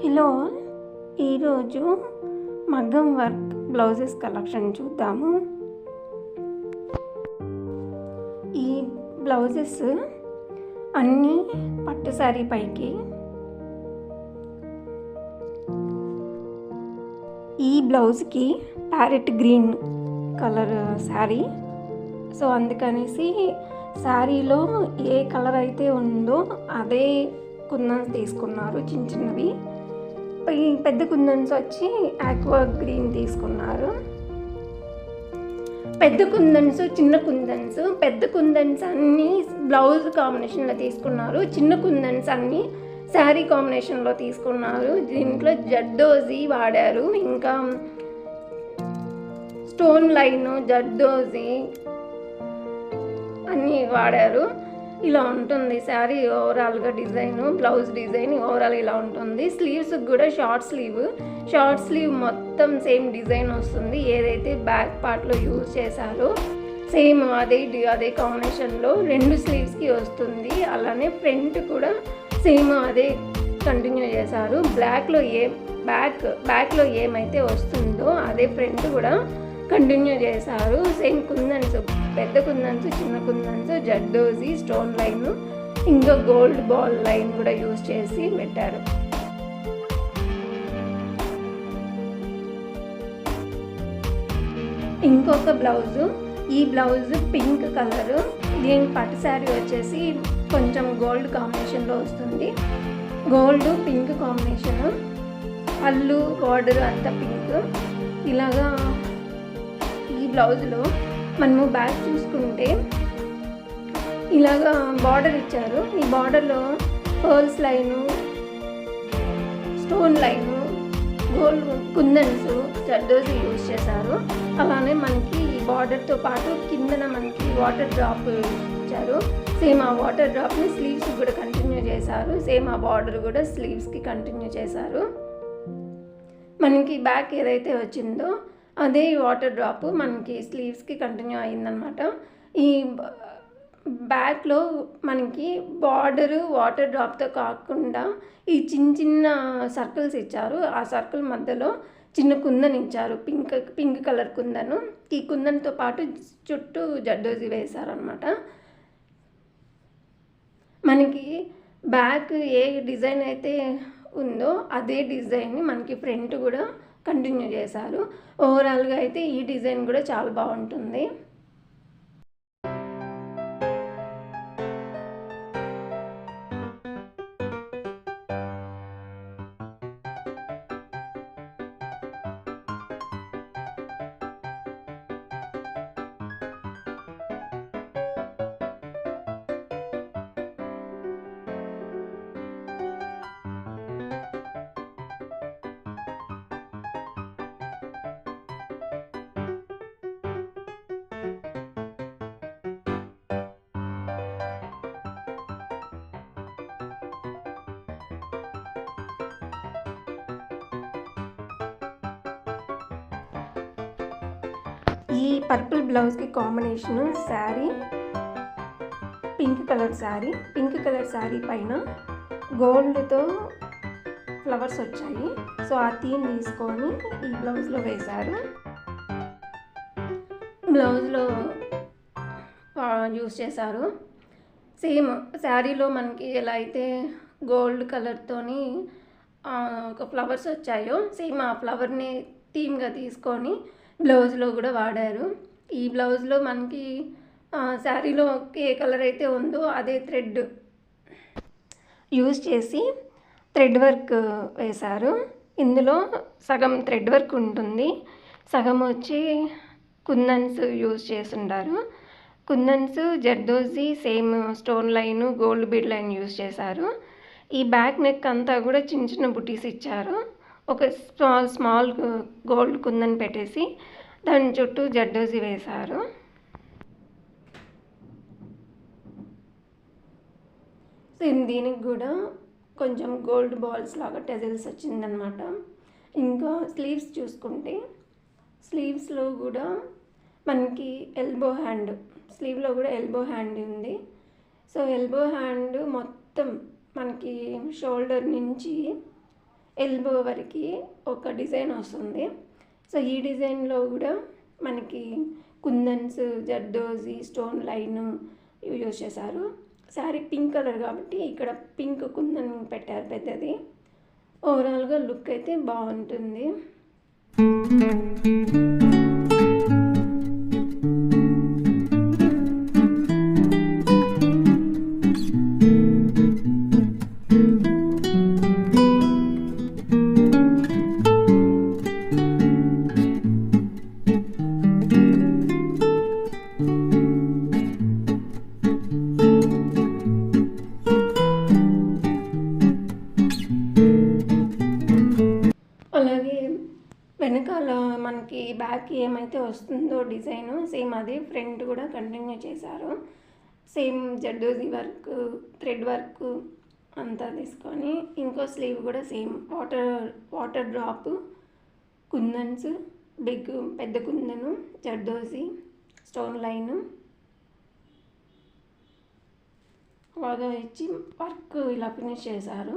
Hello ఈరోజు మగ్గం work blouses collection చూద్దాము. ఈ బ్లౌజెస్ అన్నీ పట్టు శారీ పైకి. ఈ బ్లౌజ్కి parrot green colour sari so అందుకనేసి శారీలో ఏ కలర్ అయితే ఉందో అదే కుందన్స్ తీసుకున్నారు చిన్న చిన్నవి. పెద్ద కుందన్స్ వచ్చి ఆక్వా గ్రీన్ తీసుకున్నారు. పెద్ద కుందన్స్ చిన్న కుందన్స్ పెద్ద కుందన్స్ అన్నీ బ్లౌజ్ కాంబినేషన్లో తీసుకున్నారు. చిన్న కుందన్స్ అన్నీ శారీ కాంబినేషన్లో తీసుకున్నారు. దీంట్లో జడ్డోజీ వాడారు. ఇంకా స్టోన్ లైన్ జడ్డోజీ అన్నీ వాడారు. ఇలా ఉంటుంది. శారీ ఓవరాల్గా డిజైన్ బ్లౌజ్ డిజైన్ ఓవరాల్ ఇలా ఉంటుంది. స్లీవ్స్ కూడా షార్ట్ స్లీవ్. షార్ట్ స్లీవ్ మొత్తం సేమ్ డిజైన్ వస్తుంది. ఏదైతే బ్యాక్ పార్ట్లో యూజ్ చేశారో సేమ్ అదే అదే కాంబినేషన్లో రెండు స్లీవ్స్కి వస్తుంది. అలానే ఫ్రంట్ కూడా సేమ్ అదే కంటిన్యూ చేశారు. బ్లాక్లో ఏ బ్యాక్ బ్యాక్లో ఏమైతే వస్తుందో అదే ఫ్రంట్ కూడా కంటిన్యూ చేశారు. సేమ్ కుందన్స్ పెద్ద కుందన్స్ చిన్న కుందన్స్ జడ్డోజీ స్టోన్ లైన్ ఇంకా గోల్డ్ బాల్ లైన్ కూడా యూజ్ చేసి పెట్టారు. ఇంకొక బ్లౌజు ఈ బ్లౌజ్ పింక్ కలరు. దీని పట్టు శారీ వచ్చేసి కొంచెం గోల్డ్ కాంబినేషన్లో వస్తుంది. Gold pink combination. పళ్ళు బార్డర్ అంతా పింక్. ఇలాగా బ్లౌజ్లో. మనము బ్యాక్ చూసుకుంటే ఇలాగా బార్డర్ ఇచ్చారు. ఈ బార్డర్లో pearls line stone line gold kundans జడ్డోస్ use చేశారు. అలానే మనకి ఈ బార్డర్తో పాటు కిందన మనకి వాటర్ డ్రాప్ ఇచ్చారు. సేమ్ ఆ వాటర్ డ్రాప్ని స్లీవ్స్ కూడా కంటిన్యూ చేశారు. సేమ్ ఆ బార్డర్ కూడా స్లీవ్స్కి కంటిన్యూ చేశారు. మనకి బ్యాక్ ఏదైతే వచ్చిందో అదే వాటర్ డ్రాప్ మనకి స్లీవ్స్కి కంటిన్యూ అయిందనమాట ఈ బ్యాక్లో మనకి బార్డర్ వాటర్ డ్రాప్తో కాకుండా ఈ చిన్న చిన్న సర్కిల్స్ ఇచ్చారు. ఆ సర్కిల్ మధ్యలో చిన్న కుందన్ ఇచ్చారు. Pink pink colour kundan. ఈ కుందన్తో పాటు చుట్టూ జడ్డోజీ వేశారనమాట. మనకి బ్యాక్ ఏ డిజైన్ అయితే ఉందో అదే డిజైన్ని మనకి ఫ్రంట్ కూడా కంటిన్యూ చేశారు. ఓవరాల్గా అయితే ఈ డిజైన్ కూడా చాలా బాగుంటుంది. ఈ పర్పుల్ బ్లౌజ్కి combination sari pink colour sari pink colour sari పైన గోల్డ్తో ఫ్లవర్స్ వచ్చాయి. సో ఆ థీమ్ తీసుకొని ఈ బ్లౌజ్లో వేశారు. బ్లౌజ్లో యూస్ చేశారు. సేమ్ శారీలో మనకి ఎలా అయితే గోల్డ్ కలర్తోని ఒక ఫ్లవర్స్ వచ్చాయో సేమ్ ఆ ఫ్లవర్ని థీమ్గా తీసుకొని బ్లౌజ్లో కూడా వాడారు. ఈ బ్లౌజ్లో మనకి శారీలో ఏ కలర్ అయితే ఉందో అదే థ్రెడ్ యూజ్ చేసి థ్రెడ్ వర్క్ వేశారు. ఇందులో సగం థ్రెడ్ వర్క్ ఉంటుంది. సగం వచ్చి కుందన్స్ యూజ్ చేస్తుంటారు. Kundans zardozi same stone line gold bead line use చేశారు. ఈ బ్యాక్ నెక్ అంతా కూడా చిన్న చిన్న బుటీస్ ఇచ్చారు. ఒక స్మాల్ స్మాల్ గోల్డ్ కుందని పెట్టేసి దాని చుట్టూ జడ్డోజీ వేశారు. దీనికి కూడా కొంచెం గోల్డ్ బాల్స్ లాగా టెజల్స్ వచ్చిందనమాట ఇంకా స్లీవ్స్ చూసుకుంటే స్లీవ్స్లో కూడా మనకి ఎల్బో హ్యాండ్ స్లీవ్లో కూడా ఎల్బో హ్యాండ్ ఉంది. సో ఎల్బో హ్యాండ్ మొత్తం మనకి షోల్డర్ నుంచి ఎల్బో వరకు ఒక డిజైన్ వస్తుంది. సో ఈ డిజైన్లో కూడా మనకి kundans zardozi stone line use చేశారు. శారీ పింక్ కలర్ కాబట్టి ఇక్కడ పింక్ కుందన్ పెట్టారు పెద్దది. ఓవరాల్గా లుక్ అయితే బాగుంటుంది. బ్యాక్ ఏమైతే వస్తుందో డిజైన్ సేమ్ అదే ఫ్రంట్ కూడా కంటిన్యూ చేశారు. Same zardozi work thread work అంతా తీసుకొని ఇంకో స్లీవ్ కూడా same water water drop kundans big పెద్ద కుందను జడ్డోజీ స్టోన్ లైను బాగా ఇచ్చి వర్క్ ఇలా ఫినిష్ చేశారు.